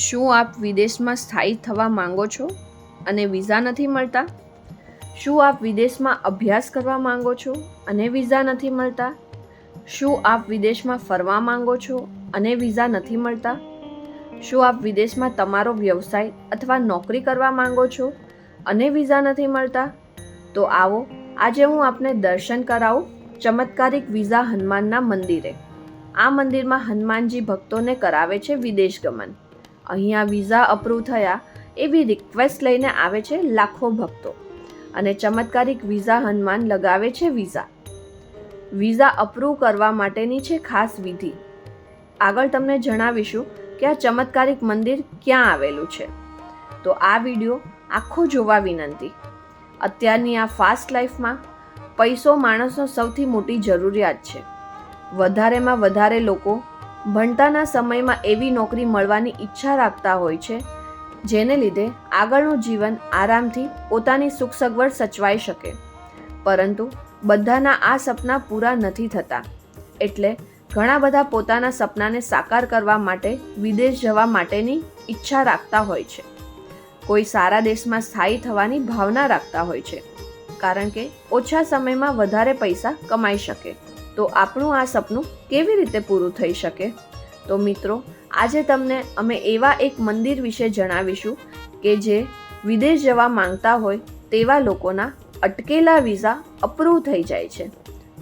શું આપ વિદેશમાં સ્થાયી થવા માંગો છો અને વિઝા નથી મળતા? શું આપ વિદેશમાં અભ્યાસ કરવા માંગો છો અને વિઝા નથી મળતા? શું આપ વિદેશમાં ફરવા માંગો છો અને વિઝા નથી મળતા? શું આપ વિદેશમાં તમારો વ્યવસાય અથવા નોકરી કરવા માંગો છો અને વિઝા નથી મળતા? તો આવો, આજે હું આપને દર્શન કરાવું ચમત્કારિક વિઝા હનુમાનના મંદિરે. આ મંદિરમાં હનુમાનજી ભક્તોને કરાવે છે વિદેશ ગમન. અહીંયા વિઝા અપ્રૂવ થયા એવી રિક્વેસ્ટ લઈને આવે છે લાખો ભક્તો. અને ચમત્કારિક વિઝા હનુમાન લગાવે છે વિઝા. વિઝા અપ્રૂવ કરવા માટેની છે ખાસ વિધિ. આગળ તમને જણાવીશું કે આ ચમત્કારિક મંદિર ક્યાં આવેલું છે. તો આ વીડિયો આખો જોવા વિનંતી. અત્યારની આ ફાસ્ટ લાઈફમાં પૈસો માણસનો સૌથી મોટી જરૂરિયાત છે. વધારેમાં વધારે લોકો ભણતાના સમયમાં એવી નોકરી મળવાની ઈચ્છા રાખતા હોય છે, જેને લીધે આગળનું જીવન આરામથી પોતાની સુખ સગવડ સચવાઈ શકે. પરંતુ બધાના આ સપના પૂરા નથી થતા. એટલે ઘણા બધા પોતાના સપનાને સાકાર કરવા માટે વિદેશ જવા માટેની ઈચ્છા રાખતા હોય છે. કોઈ સારા દેશમાં સ્થાયી થવાની ભાવના રાખતા હોય છે, કારણ કે ઓછા સમયમાં વધારે પૈસા કમાઈ શકે. તો આપણું આ સપનું કેવી રીતે પૂરું થઈ શકે? તો મિત્રો, આજે તમને અમે એવા એક મંદિર વિશે જણાવીશું કે જે વિદેશ જવા માંગતા હોય તેવા લોકોના અટકેલા વિઝા અપ્રૂવ થઈ જાય છે.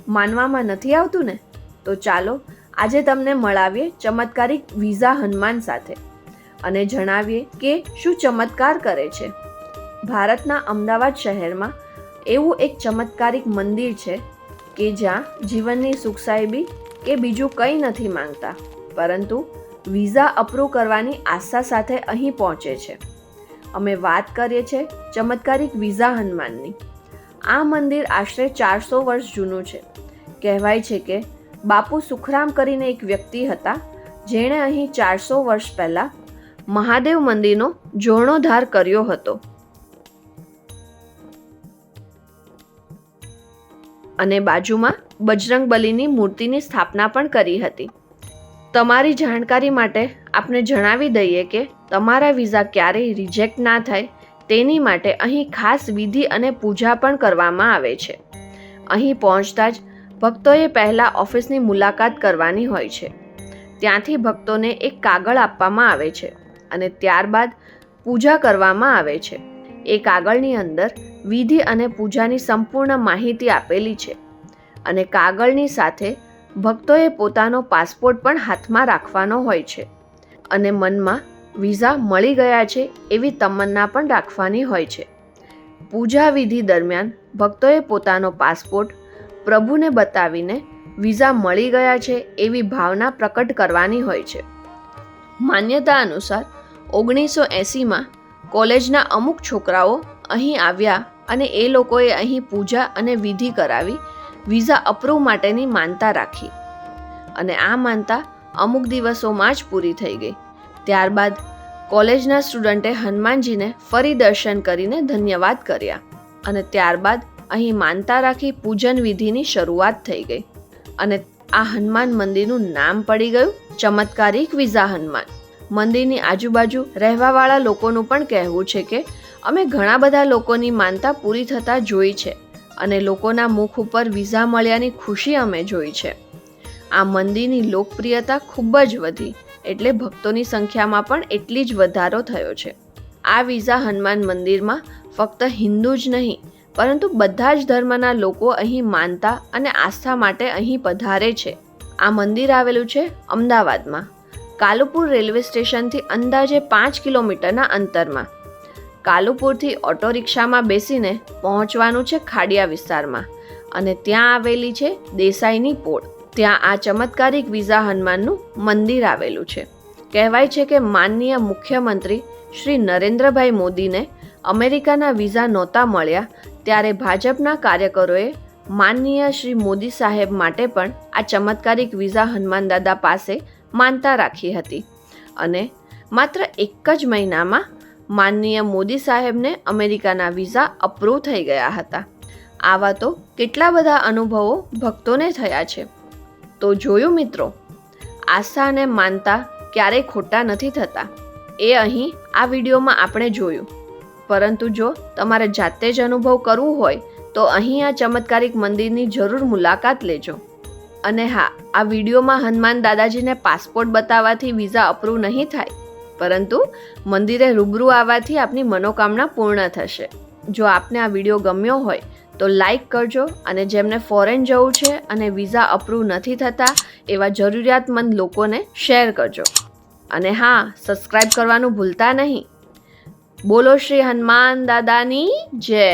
માનવામાં નથી આવતું ને? તો ચાલો આજે તમને મળાવીએ ચમત્કારિક વિઝા હનુમાન સાથે અને જણાવીએ કે શું ચમત્કાર કરે છે. ભારતના અમદાવાદ શહેરમાં એવું એક ચમત્કારિક મંદિર છે કે જ્યાં જીવનની સુખ સાહેબી કે બીજું કંઈ નથી માંગતા, પરંતુ વિઝા અપ્રૂવ કરવાની આશા સાથે અહીં પહોંચે છે. અમે વાત કરીએ છીએ ચમત્કારિક વિઝા હનુમાનની. આ મંદિર આશરે ચારસો વર્ષ જૂનું છે. કહેવાય છે કે બાપુ સુખરામ કરીને એક વ્યક્તિ હતા, જેણે અહીં ચારસો વર્ષ પહેલાં મહાદેવ મંદિરનો જીર્ણોદ્ધાર કર્યો હતો. અને બાજુમાં બજરંગબલીની મૂર્તિની સ્થાપના પણ કરી હતી. તમારી જાણકારી માટે આપને જણાવી દઈએ કે તમારા વિઝા ક્યારેય રિજેક્ટ ના થાય તેની માટે અહીં ખાસ વિધિ અને પૂજા પણ કરવામાં આવે છે. અહીં પહોંચતા જ ભક્તોએ પહેલાં ઓફિસની મુલાકાત કરવાની હોય છે. ત્યાંથી ભક્તોને એક કાગળ આપવામાં આવે છે અને ત્યારબાદ પૂજા કરવામાં આવે છે. એ કાગળની અંદર વિધિ અને પૂજાની સંપૂર્ણ માહિતી આપેલી છે અને કાગળની સાથે ભક્તોએ પોતાનો પાસપોર્ટ પણ હાથમાં રાખવાનો હોય છે અને મનમાં વિઝા મળી ગયા છે એવી તમન્ના પણ રાખવાની હોય છે. પૂજા વિધિ દરમિયાન ભક્તોએ પોતાનો પાસપોર્ટ પ્રભુને બતાવીને વિઝા મળી ગયા છે એવી ભાવના પ્રકટ કરવાની હોય છે. માન્યતા અનુસાર ઓગણીસો એંસીમાં કોલેજના અમુક છોકરાઓ અહીં આવ્યા અને એ લોકોએ અહીં પૂજા અને વિધિ કરાવી, વિઝા અપ્રૂવ માટેની માનતા રાખી. અને આ માનતા અમુક દિવસોમાં જ પૂરી થઈ ગઈ. ત્યારબાદ કોલેજના સ્ટુડન્ટે હનુમાનજીને ફરી દર્શન કરીને ધન્યવાદ કર્યા અને ત્યારબાદ અહીં માનતા રાખી પૂજન વિધિની શરૂઆત થઈ ગઈ. અને આ હનુમાન મંદિરનું નામ પડી ગયું ચમત્કારિક વિઝા હનુમાન. મંદિરની આજુબાજુ રહેવાવાળા લોકોનું પણ કહેવું છે કે, અમે ઘણા બધા લોકોની માનતા પૂરી થતાં જોઈ છે અને લોકોના મુખ ઉપર વિઝા મળ્યાની ખુશી અમે જોઈ છે. આ મંદિરની લોકપ્રિયતા ખૂબ જ વધી, એટલે ભક્તોની સંખ્યામાં પણ એટલી જ વધારો થયો છે. આ વિઝા હનુમાન મંદિરમાં ફક્ત હિન્દુ જ નહીં, પરંતુ બધા જ ધર્મના લોકો અહીં માનતા અને આસ્થા માટે અહીં પધારે છે. આ મંદિર આવેલું છે અમદાવાદમાં. કાલુપુર રેલવે સ્ટેશનથી અંદાજે પાંચ કિલોમીટરના અંતરમાં. કાલુપુરથી ઓટો રિક્ષામાં બેસીને પહોંચવાનું છે ખાડિયા વિસ્તારમાં અને ત્યાં આવેલી છે દેસાઈની પોળ. ત્યાં આ ચમત્કારિક વિઝા હનુમાનનું મંદિર આવેલું છે. કહેવાય છે કે માનનીય મુખ્યમંત્રી શ્રી નરેન્દ્રભાઈ મોદીને અમેરિકાના વિઝા નહોતા મળ્યા ત્યારે ભાજપના કાર્યકરોએ માનનીય શ્રી મોદી સાહેબ માટે પણ આ ચમત્કારિક વિઝા હનુમાન દાદા પાસે માનતા રાખી હતી. અને માત્ર એક જ મહિનામાં માનનીય મોદી સાહેબને અમેરિકાના વિઝા અપ્રૂવ થઈ ગયા હતા. આવા તો કેટલા બધા અનુભવો ભક્તોને થયા છે. તો જોયું મિત્રો અને માનતા ક્યારેય ખોટા નથી થતા. એ અહીં આ વિડીયોમાં આપણે જોયું. પરંતુ જો તમારે જાતે જ અનુભવ કરવું હોય, તો અહીં આ ચમત્કારિક મંદિરની જરૂર મુલાકાત લેજો. અને હા, આ વિડીયોમાં હનુમાન દાદાજીને પાસપોર્ટ બતાવવાથી વિઝા અપ્રૂવ નહીં થાય, પરંતુ મંદિરે રૂબરૂ આવવાથી આપની મનોકામના પૂર્ણ થશે. જો આપને આ વીડિયો ગમ્યો હોય, તો લાઈક કરજો અને જેમને ફોરેન જવું છે અને વિઝા અપ્રૂવ નથી થતા, એવા જરૂરિયાતમંદ લોકોને શેર કરજો. અને હા સબસ્ક્રાઈબ કરવાનું ભૂલતા નહીં. બોલો શ્રી હનુમાન દાદાની જય.